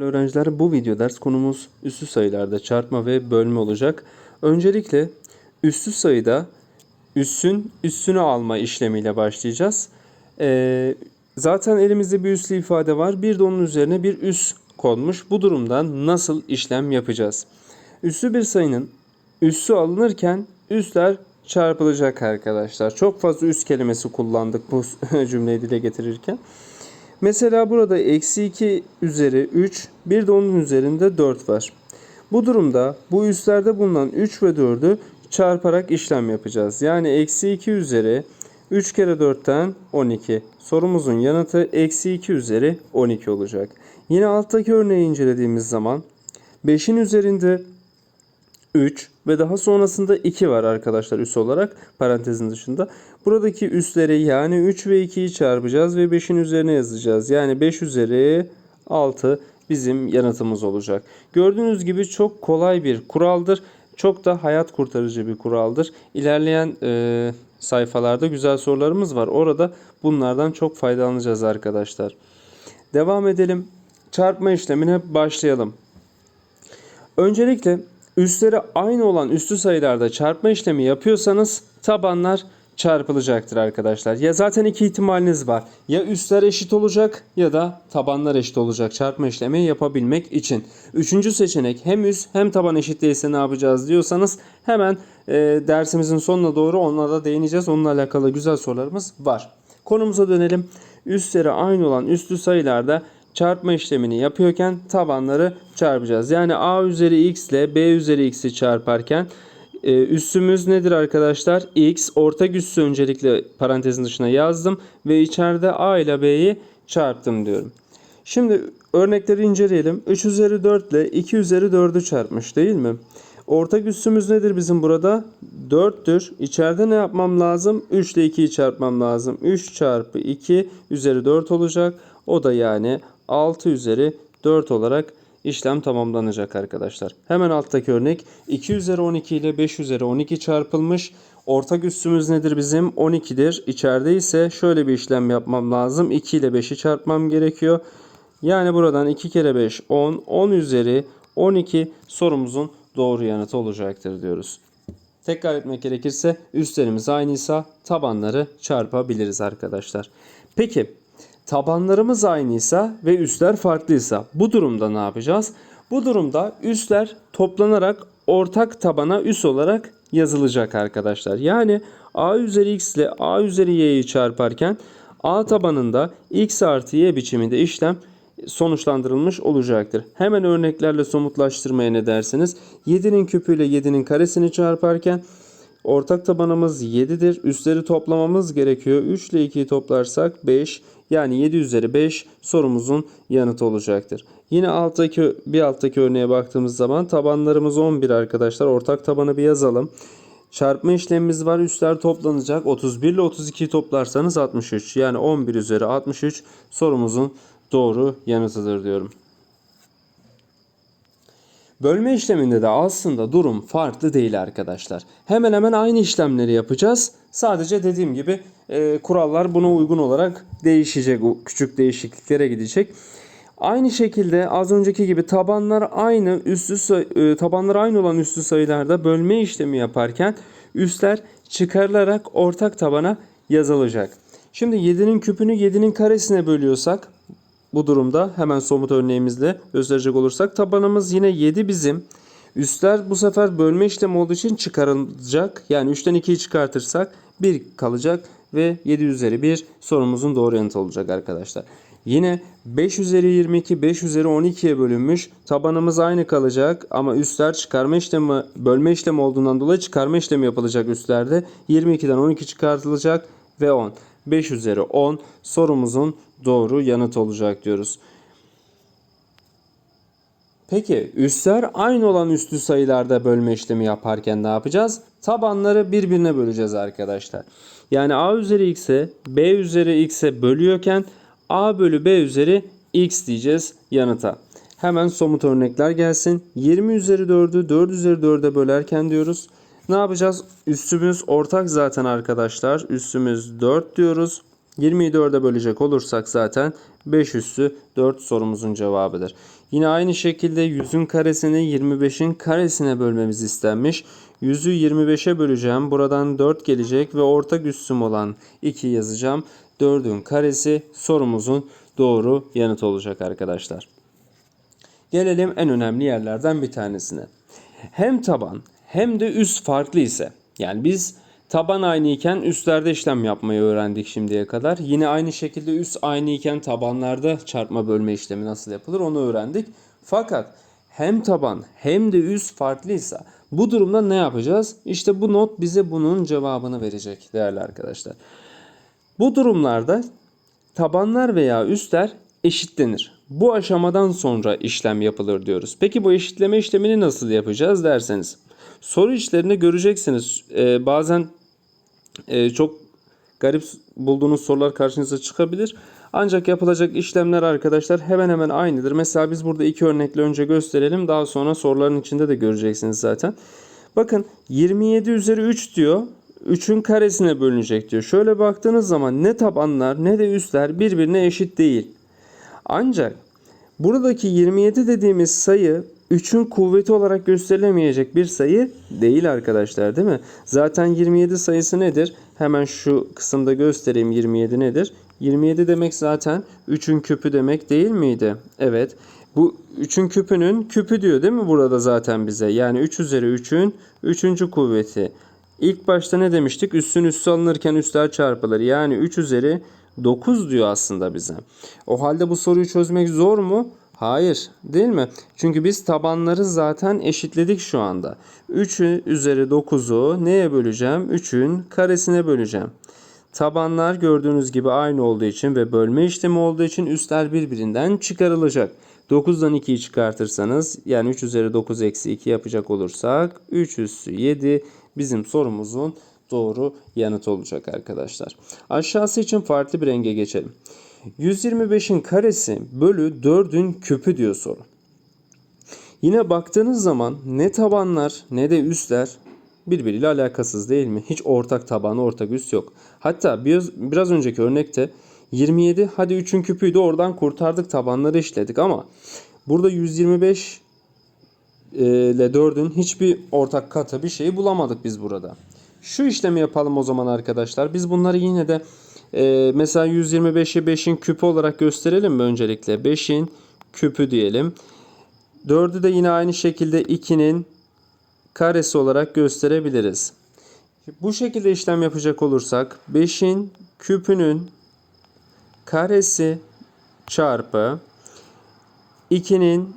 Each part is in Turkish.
Değerli öğrenciler bu video ders konumuz üssü sayılarda çarpma ve bölme olacak. Öncelikle üssü sayıda üssün üssünü alma işlemiyle başlayacağız. Ee, zaten elimizde bir üslü ifade var. Bir de onun üzerine bir üs konmuş. Bu durumda nasıl işlem yapacağız? Üssü bir sayının üssü alınırken üsler çarpılacak arkadaşlar. Çok fazla üs kelimesi kullandık bu cümleyi dile getirirken. Mesela burada eksi 2 üzeri 3 bir de onun üzerinde 4 var. Bu durumda bu üslerde bulunan 3 ve 4'ü çarparak işlem yapacağız. Yani eksi 2 üzeri 3 kere 4'ten 12. Sorumuzun yanıtı eksi 2 üzeri 12 olacak. Yine alttaki örneği incelediğimiz zaman 5'in üzerinde 3 ve daha sonrasında 2 var arkadaşlar üs olarak parantezin dışında. Buradaki üsleri yani 3 ve 2'yi çarpacağız ve 5'in üzerine yazacağız. Yani 5 üzeri 6 bizim yanıtımız olacak. Gördüğünüz gibi çok kolay bir kuraldır. Çok da hayat kurtarıcı bir kuraldır. İlerleyen e, sayfalarda güzel sorularımız var. Orada bunlardan çok faydalanacağız arkadaşlar. Devam edelim. Çarpma işlemine başlayalım. Öncelikle üstleri aynı olan üslü sayılarda çarpma işlemi yapıyorsanız tabanlar çarpılacaktır arkadaşlar. Ya zaten iki ihtimaliniz var. Ya üstler eşit olacak ya da tabanlar eşit olacak çarpma işlemi yapabilmek için. Üçüncü seçenek hem üst hem taban eşit değilse ne yapacağız diyorsanız hemen e, dersimizin sonuna doğru onlara da değineceğiz. Onunla alakalı güzel sorularımız var. Konumuza dönelim. Üstleri aynı olan üslü sayılarda çarpma işlemini yapıyorken tabanları çarpacağız. Yani a üzeri x ile b üzeri x'i çarparken e, üssümüz nedir arkadaşlar? x ortak üssü öncelikle parantezin dışına yazdım ve içeride a ile b'yi çarptım diyorum. Şimdi örnekleri inceleyelim. 3 üzeri 4 ile 2 üzeri 4'ü çarpmış değil mi? Ortak üssümüz nedir bizim burada? 4'tür. İçeride ne yapmam lazım? 3 ile 2'yi çarpmam lazım. 3 çarpı 2 üzeri 4 olacak. O da yani 6 üzeri 4 olarak işlem tamamlanacak arkadaşlar. Hemen alttaki örnek 2 üzeri 12 ile 5 üzeri 12 çarpılmış. Ortak üssümüz nedir bizim? 12'dir. İçeride ise şöyle bir işlem yapmam lazım. 2 ile 5'i çarpmam gerekiyor. Yani buradan 2 kere 5 10. 10 üzeri 12 sorumuzun doğru yanıtı olacaktır diyoruz. Tekrar etmek gerekirse üstlerimiz aynıysa tabanları çarpabiliriz arkadaşlar. Peki tabanlarımız aynıysa ve üstler farklıysa bu durumda ne yapacağız? Bu durumda üstler toplanarak ortak tabana üs olarak yazılacak arkadaşlar. Yani a üzeri x ile a üzeri y'yi çarparken a tabanında x artı y biçiminde işlem sonuçlandırılmış olacaktır. Hemen örneklerle somutlaştırmaya ne dersiniz? 7'nin küpüyle 7'nin karesini çarparken ortak tabanımız 7'dir. Üstleri toplamamız gerekiyor. 3 ile 2'yi toplarsak 5 yani 7 üzeri 5 sorumuzun yanıtı olacaktır. Yine alttaki bir alttaki örneğe baktığımız zaman tabanlarımız 11 arkadaşlar. Ortak tabanı bir yazalım. Çarpma işlemimiz var. Üstler toplanacak. 31 ile 32'yi toplarsanız 63. Yani 11 üzeri 63 sorumuzun doğru yanıtıdır diyorum. Bölme işleminde de aslında durum farklı değil arkadaşlar. Hemen hemen aynı işlemleri yapacağız. Sadece dediğim gibi e, kurallar buna uygun olarak değişecek. Küçük değişikliklere gidecek. Aynı şekilde az önceki gibi tabanlar aynı üstü say- e, tabanlar aynı olan üstü sayılarda bölme işlemi yaparken üstler çıkarılarak ortak tabana yazılacak. Şimdi 7'nin küpünü 7'nin karesine bölüyorsak bu durumda hemen somut örneğimizle gösterecek olursak tabanımız yine 7 bizim. Üstler bu sefer bölme işlemi olduğu için çıkarılacak. Yani 3'ten 2'yi çıkartırsak 1 kalacak ve 7 üzeri 1 sorumuzun doğru yanıtı olacak arkadaşlar. Yine 5 üzeri 22 5 üzeri 12'ye bölünmüş. Tabanımız aynı kalacak ama üstler çıkarma işlemi bölme işlemi olduğundan dolayı çıkarma işlemi yapılacak üstlerde. 22'den 12 çıkartılacak ve 10. 5 üzeri 10 sorumuzun doğru yanıt olacak diyoruz. Peki üstler aynı olan üslü sayılarda bölme işlemi yaparken ne yapacağız? Tabanları birbirine böleceğiz arkadaşlar. Yani a üzeri x'e b üzeri x'e bölüyorken a bölü b üzeri x diyeceğiz yanıta. Hemen somut örnekler gelsin. 20 üzeri 4'ü 4 üzeri 4'e bölerken diyoruz. Ne yapacağız? Üstümüz ortak zaten arkadaşlar. Üstümüz 4 diyoruz. 20'yi 4'e bölecek olursak zaten 5 üssü 4 sorumuzun cevabıdır. Yine aynı şekilde 100'ün karesini 25'in karesine bölmemiz istenmiş. 100'ü 25'e böleceğim. Buradan 4 gelecek ve ortak üssüm olan 2 yazacağım. 4'ün karesi sorumuzun doğru yanıt olacak arkadaşlar. Gelelim en önemli yerlerden bir tanesine. Hem taban hem de üst farklı ise yani biz taban aynı iken üstlerde işlem yapmayı öğrendik şimdiye kadar. Yine aynı şekilde üst aynı iken tabanlarda çarpma bölme işlemi nasıl yapılır onu öğrendik. Fakat hem taban hem de üst farklıysa bu durumda ne yapacağız? İşte bu not bize bunun cevabını verecek değerli arkadaşlar. Bu durumlarda tabanlar veya üstler eşitlenir. Bu aşamadan sonra işlem yapılır diyoruz. Peki bu eşitleme işlemini nasıl yapacağız derseniz. Soru içlerinde göreceksiniz. Ee, bazen e, çok garip bulduğunuz sorular karşınıza çıkabilir. Ancak yapılacak işlemler arkadaşlar hemen hemen aynıdır. Mesela biz burada iki örnekle önce gösterelim. Daha sonra soruların içinde de göreceksiniz zaten. Bakın 27 üzeri 3 diyor. 3'ün karesine bölünecek diyor. Şöyle baktığınız zaman ne tabanlar ne de üstler birbirine eşit değil. Ancak buradaki 27 dediğimiz sayı 3'ün kuvveti olarak gösterilemeyecek bir sayı değil arkadaşlar değil mi? Zaten 27 sayısı nedir? Hemen şu kısımda göstereyim 27 nedir? 27 demek zaten 3'ün küpü demek değil miydi? Evet. Bu 3'ün küpünün küpü diyor değil mi burada zaten bize? Yani 3 üzeri 3'ün 3. kuvveti. İlk başta ne demiştik? Üssün üssü alınırken üstler çarpılır. Yani 3 üzeri 9 diyor aslında bize. O halde bu soruyu çözmek zor mu? Hayır değil mi? Çünkü biz tabanları zaten eşitledik şu anda. 3 üzeri 9'u neye böleceğim? 3'ün karesine böleceğim. Tabanlar gördüğünüz gibi aynı olduğu için ve bölme işlemi olduğu için üstler birbirinden çıkarılacak. 9'dan 2'yi çıkartırsanız yani 3 üzeri 9 eksi 2 yapacak olursak 3 üssü 7 bizim sorumuzun doğru yanıt olacak arkadaşlar. Aşağısı için farklı bir renge geçelim. 125'in karesi bölü 4'ün küpü diyor soru. Yine baktığınız zaman ne tabanlar ne de üstler birbiriyle alakasız değil mi? Hiç ortak taban, ortak üst yok. Hatta biraz, biraz önceki örnekte 27 hadi 3'ün küpüydü oradan kurtardık tabanları işledik ama burada 125 e, ile 4'ün hiçbir ortak katı bir şeyi bulamadık biz burada. Şu işlemi yapalım o zaman arkadaşlar. Biz bunları yine de e, mesela 125'i 5'in küpü olarak gösterelim mi öncelikle? 5'in küpü diyelim. 4'ü de yine aynı şekilde 2'nin karesi olarak gösterebiliriz. Bu şekilde işlem yapacak olursak 5'in küpünün karesi çarpı 2'nin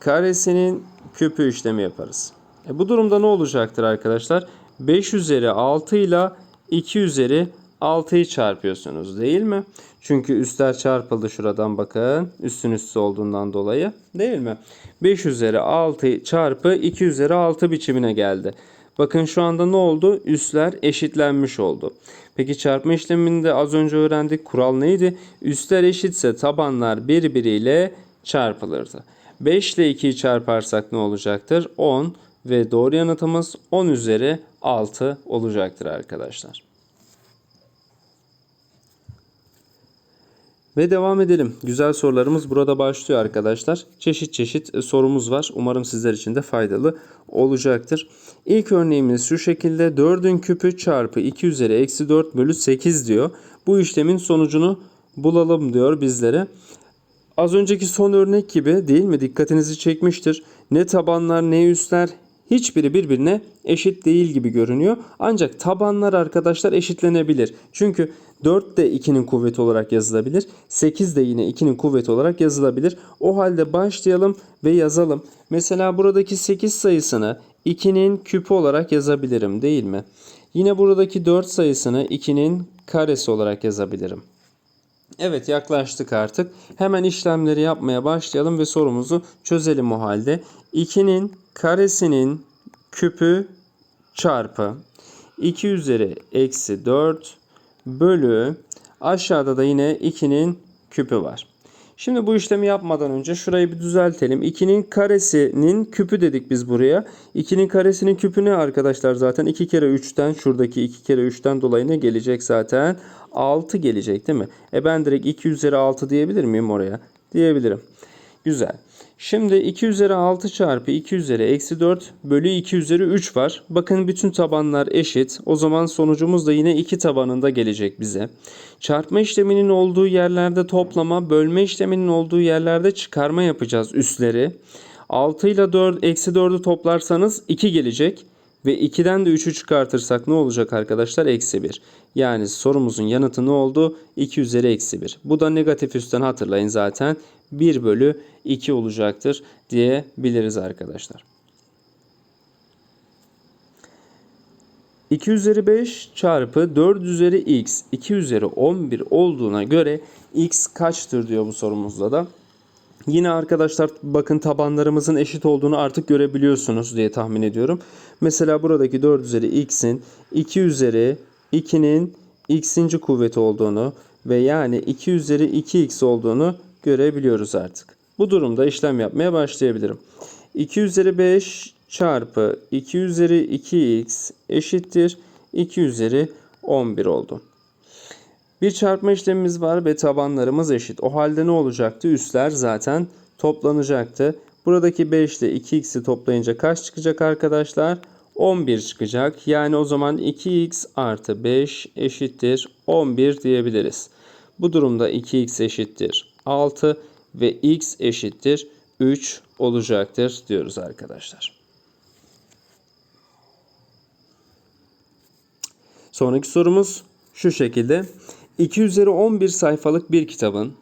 karesinin küpü işlemi yaparız. E bu durumda ne olacaktır arkadaşlar? 5 üzeri 6 ile 2 üzeri 6'yı çarpıyorsunuz değil mi? Çünkü üstler çarpıldı şuradan bakın. Üstün üstü olduğundan dolayı değil mi? 5 üzeri 6 çarpı 2 üzeri 6 biçimine geldi. Bakın şu anda ne oldu? Üstler eşitlenmiş oldu. Peki çarpma işleminde az önce öğrendik. Kural neydi? Üstler eşitse tabanlar birbiriyle çarpılırdı. 5 ile 2'yi çarparsak ne olacaktır? 10 ve doğru yanıtımız 10 üzeri 6 olacaktır arkadaşlar. Ve devam edelim. Güzel sorularımız burada başlıyor arkadaşlar. Çeşit çeşit e, sorumuz var. Umarım sizler için de faydalı olacaktır. İlk örneğimiz şu şekilde 4'ün küpü çarpı 2 üzeri eksi 4 bölü 8 diyor. Bu işlemin sonucunu bulalım diyor bizlere. Az önceki son örnek gibi değil mi? Dikkatinizi çekmiştir. Ne tabanlar ne üstler hiçbiri birbirine eşit değil gibi görünüyor. Ancak tabanlar arkadaşlar eşitlenebilir. Çünkü 4 de 2'nin kuvveti olarak yazılabilir. 8 de yine 2'nin kuvveti olarak yazılabilir. O halde başlayalım ve yazalım. Mesela buradaki 8 sayısını 2'nin küpü olarak yazabilirim değil mi? Yine buradaki 4 sayısını 2'nin karesi olarak yazabilirim. Evet yaklaştık artık. Hemen işlemleri yapmaya başlayalım ve sorumuzu çözelim o halde. 2'nin karesinin küpü çarpı 2 üzeri eksi 4 bölü aşağıda da yine 2'nin küpü var. Şimdi bu işlemi yapmadan önce şurayı bir düzeltelim. 2'nin karesinin küpü dedik biz buraya. 2'nin karesinin küpü ne arkadaşlar zaten? 2 kere 3'ten şuradaki 2 kere 3'ten dolayı ne gelecek zaten? 6 gelecek değil mi? E ben direkt 2 üzeri 6 diyebilir miyim oraya? Diyebilirim. Güzel. Şimdi 2 üzeri 6 çarpı 2 üzeri eksi 4 bölü 2 üzeri 3 var. Bakın bütün tabanlar eşit. O zaman sonucumuz da yine 2 tabanında gelecek bize. Çarpma işleminin olduğu yerlerde toplama, bölme işleminin olduğu yerlerde çıkarma yapacağız üstleri. 6 ile 4, eksi 4'ü toplarsanız 2 gelecek. Ve 2'den de 3'ü çıkartırsak ne olacak arkadaşlar? Eksi 1. Yani sorumuzun yanıtı ne oldu? 2 üzeri eksi 1. Bu da negatif üstten hatırlayın zaten. 1 bölü 2 olacaktır diyebiliriz arkadaşlar. 2 üzeri 5 çarpı 4 üzeri x 2 üzeri 11 olduğuna göre x kaçtır diyor bu sorumuzda da. Yine arkadaşlar bakın tabanlarımızın eşit olduğunu artık görebiliyorsunuz diye tahmin ediyorum. Mesela buradaki 4 üzeri x'in 2 üzeri 2'nin x'inci kuvveti olduğunu ve yani 2 üzeri 2x olduğunu görebiliyoruz artık. Bu durumda işlem yapmaya başlayabilirim. 2 üzeri 5 çarpı 2 üzeri 2x eşittir 2 üzeri 11 oldu. Bir çarpma işlemimiz var ve tabanlarımız eşit. O halde ne olacaktı? Üstler zaten toplanacaktı. Buradaki 5 ile 2x'i toplayınca kaç çıkacak arkadaşlar? 11 çıkacak. Yani o zaman 2x artı 5 eşittir 11 diyebiliriz. Bu durumda 2x eşittir 6 ve x eşittir 3 olacaktır diyoruz arkadaşlar. Sonraki sorumuz şu şekilde. 2 üzeri 11 sayfalık bir kitabın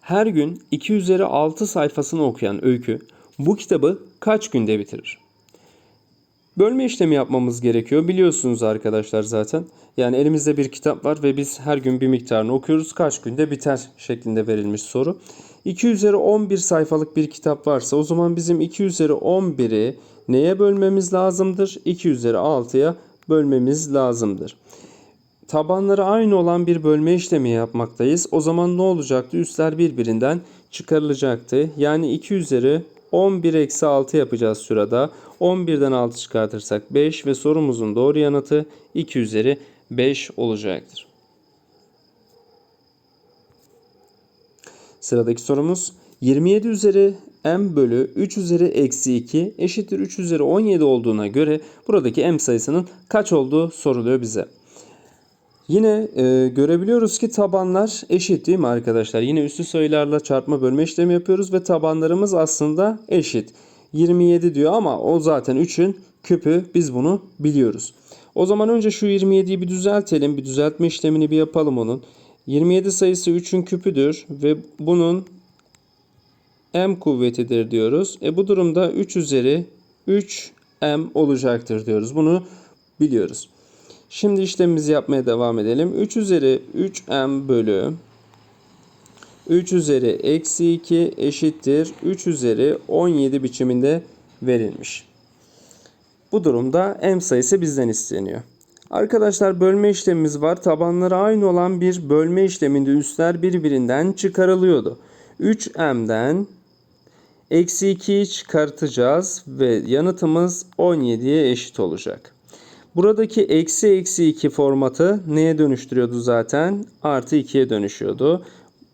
her gün 2 üzeri 6 sayfasını okuyan öykü bu kitabı kaç günde bitirir? Bölme işlemi yapmamız gerekiyor. Biliyorsunuz arkadaşlar zaten. Yani elimizde bir kitap var ve biz her gün bir miktarını okuyoruz. Kaç günde biter şeklinde verilmiş soru. 2 üzeri 11 sayfalık bir kitap varsa o zaman bizim 2 üzeri 11'i neye bölmemiz lazımdır? 2 üzeri 6'ya bölmemiz lazımdır. Tabanları aynı olan bir bölme işlemi yapmaktayız. O zaman ne olacaktı? Üstler birbirinden çıkarılacaktı. Yani 2 üzeri 11 eksi 6 yapacağız şurada. 11'den 6 çıkartırsak 5 ve sorumuzun doğru yanıtı 2 üzeri 5 olacaktır. Sıradaki sorumuz 27 üzeri m bölü 3 üzeri eksi 2 eşittir 3 üzeri 17 olduğuna göre buradaki m sayısının kaç olduğu soruluyor bize. Yine e, görebiliyoruz ki tabanlar eşit değil mi arkadaşlar? Yine üstü sayılarla çarpma bölme işlemi yapıyoruz ve tabanlarımız aslında eşit. 27 diyor ama o zaten 3'ün küpü biz bunu biliyoruz. O zaman önce şu 27'yi bir düzeltelim. Bir düzeltme işlemini bir yapalım onun. 27 sayısı 3'ün küpüdür ve bunun m kuvvetidir diyoruz. E bu durumda 3 üzeri 3m olacaktır diyoruz. Bunu biliyoruz. Şimdi işlemimizi yapmaya devam edelim. 3 üzeri 3m bölü 3 üzeri eksi 2 eşittir 3 üzeri 17 biçiminde verilmiş. Bu durumda m sayısı bizden isteniyor. Arkadaşlar bölme işlemimiz var. Tabanları aynı olan bir bölme işleminde üstler birbirinden çıkarılıyordu. 3m'den eksi 2'yi çıkartacağız ve yanıtımız 17'ye eşit olacak. Buradaki eksi eksi 2 formatı neye dönüştürüyordu zaten? Artı 2'ye dönüşüyordu.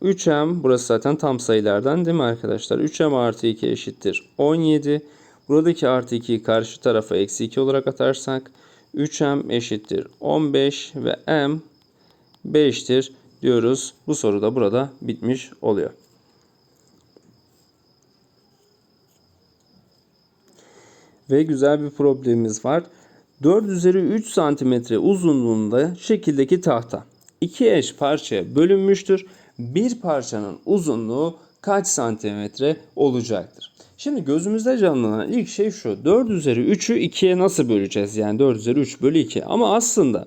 3m burası zaten tam sayılardan değil mi arkadaşlar? 3m artı 2 eşittir 17. Buradaki artı 2'yi karşı tarafa eksi 2 olarak atarsak 3m eşittir 15 ve m 5'tir diyoruz. Bu soru da burada bitmiş oluyor. Ve güzel bir problemimiz var. 4 üzeri 3 santimetre uzunluğunda şekildeki tahta iki eş parçaya bölünmüştür. Bir parçanın uzunluğu kaç santimetre olacaktır? Şimdi gözümüzde canlanan ilk şey şu. 4 üzeri 3'ü 2'ye nasıl böleceğiz? Yani 4 üzeri 3 bölü 2. Ama aslında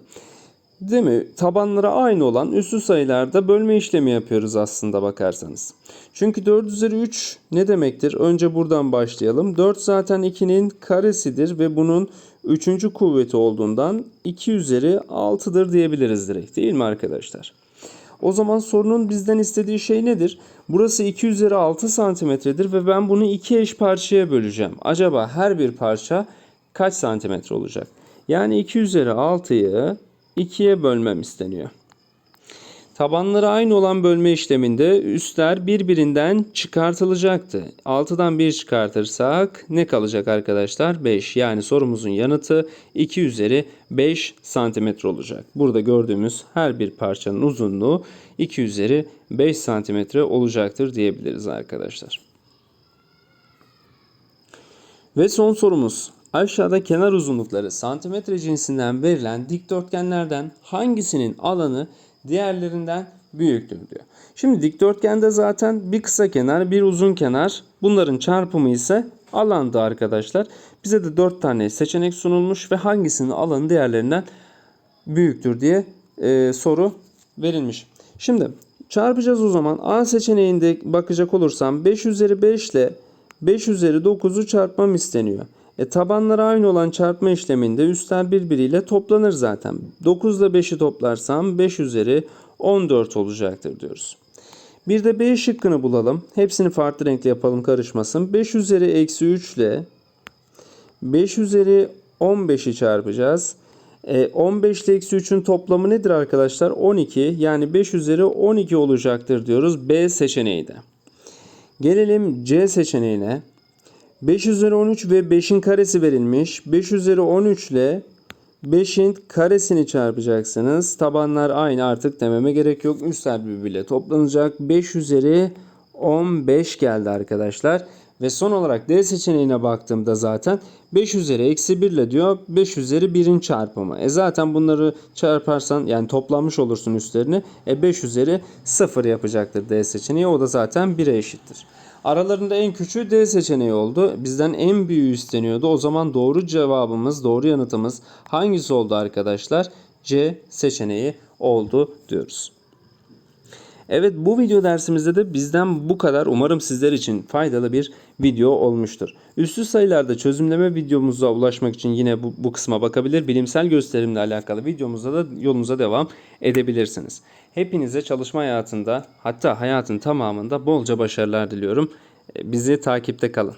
değil mi? Tabanları aynı olan üslü sayılarda bölme işlemi yapıyoruz aslında bakarsanız. Çünkü 4 üzeri 3 ne demektir? Önce buradan başlayalım. 4 zaten 2'nin karesidir ve bunun 3. kuvveti olduğundan 2 üzeri 6'dır diyebiliriz direkt değil mi arkadaşlar? O zaman sorunun bizden istediği şey nedir? Burası 2 üzeri 6 santimetredir ve ben bunu iki eş parçaya böleceğim. Acaba her bir parça kaç santimetre olacak? Yani 2 üzeri 6'yı 2'ye bölmem isteniyor. Tabanları aynı olan bölme işleminde üstler birbirinden çıkartılacaktı. 6'dan 1 çıkartırsak ne kalacak arkadaşlar? 5. Yani sorumuzun yanıtı 2 üzeri 5 santimetre olacak. Burada gördüğümüz her bir parçanın uzunluğu 2 üzeri 5 santimetre olacaktır diyebiliriz arkadaşlar. Ve son sorumuz. Aşağıda kenar uzunlukları santimetre cinsinden verilen dikdörtgenlerden hangisinin alanı diğerlerinden büyüktür diyor. Şimdi dikdörtgende zaten bir kısa kenar, bir uzun kenar. Bunların çarpımı ise alandı arkadaşlar. Bize de 4 tane seçenek sunulmuş ve hangisinin alanı diğerlerinden büyüktür diye e, soru verilmiş. Şimdi çarpacağız o zaman. A seçeneğinde bakacak olursam 5 üzeri 5 ile 5 üzeri 9'u çarpmam isteniyor. E tabanları aynı olan çarpma işleminde üstler birbiriyle toplanır zaten. 9 ile 5'i toplarsam 5 üzeri 14 olacaktır diyoruz. Bir de B şıkkını bulalım. Hepsini farklı renkli yapalım karışmasın. 5 üzeri eksi 3 ile 5 üzeri 15'i çarpacağız. E, 15 ile eksi 3'ün toplamı nedir arkadaşlar? 12. Yani 5 üzeri 12 olacaktır diyoruz B seçeneği de. Gelelim C seçeneğine. 5 üzeri 13 ve 5'in karesi verilmiş. 5 üzeri 13 ile 5'in karesini çarpacaksınız. Tabanlar aynı artık dememe gerek yok. Üstler birbiriyle toplanacak. 5 üzeri 15 geldi arkadaşlar. Ve son olarak D seçeneğine baktığımda zaten 5 üzeri eksi 1 ile diyor 5 üzeri 1'in çarpımı. E zaten bunları çarparsan yani toplanmış olursun üstlerini. E 5 üzeri 0 yapacaktır D seçeneği. O da zaten 1'e eşittir. Aralarında en küçüğü D seçeneği oldu. Bizden en büyüğü isteniyordu. O zaman doğru cevabımız, doğru yanıtımız hangisi oldu arkadaşlar? C seçeneği oldu diyoruz. Evet bu video dersimizde de bizden bu kadar. Umarım sizler için faydalı bir video olmuştur. Üstü sayılarda çözümleme videomuza ulaşmak için yine bu, bu kısma bakabilir. Bilimsel gösterimle alakalı videomuzda da yolunuza devam edebilirsiniz. Hepinize çalışma hayatında hatta hayatın tamamında bolca başarılar diliyorum. Bizi takipte kalın.